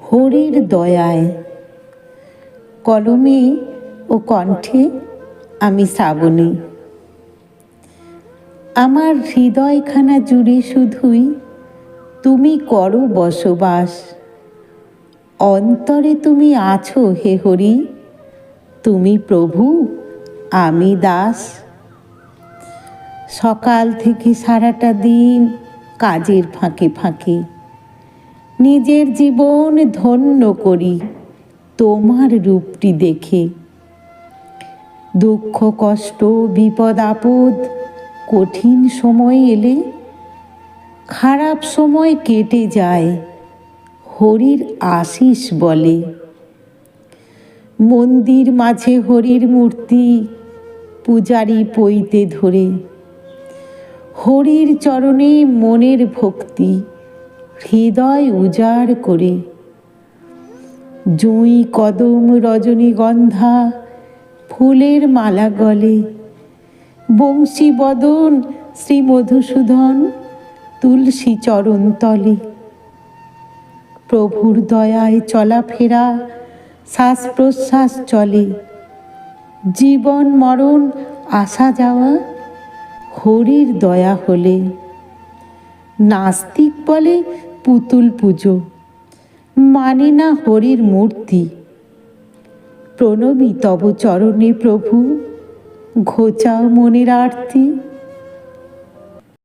হরির দয়ায় কলমে ও কণ্ঠে আমি শ্রাবণী। আমার হৃদয়খানা জুড়ে শুধুই তুমি করো বসবাস। অন্তরে তুমি আছো হে হরি, তুমি প্রভু, আমি দাস। সকাল থেকে সারাটা দিন কাজের ফাঁকে ফাঁকে নিজের জীবন ধন্য করি, তোমার রূপটি দেখে। দুঃখ, কষ্ট, বিপদ, আপদ, কঠিন সময় এলে, খারাপ সময় কেটে যায়, হরির আশিস বলে। মন্দির মাঝে হরির মূর্তি, পূজারি পইতে ধরে। হরির চরণে মনের ভক্তি হৃদয় উজাড় করে। জুঁই, কদম রজনীগন্ধা ফুলের মালা গলে। বংশী বদন, শ্রী মধুসূদন, তুলসী চরণ তলে। প্রভুর দয়ায় চলাফেরা শ্বাস প্রশ্বাস চলে। জীবন মরণ, আসা যাওয়া, হরির দয়া হলে। নাস্তিক বলে পুতুল পুজো। মানে না হরির মূর্তি। প্রণবী তব চরণে প্রভু ঘোচাও মনের আরতি।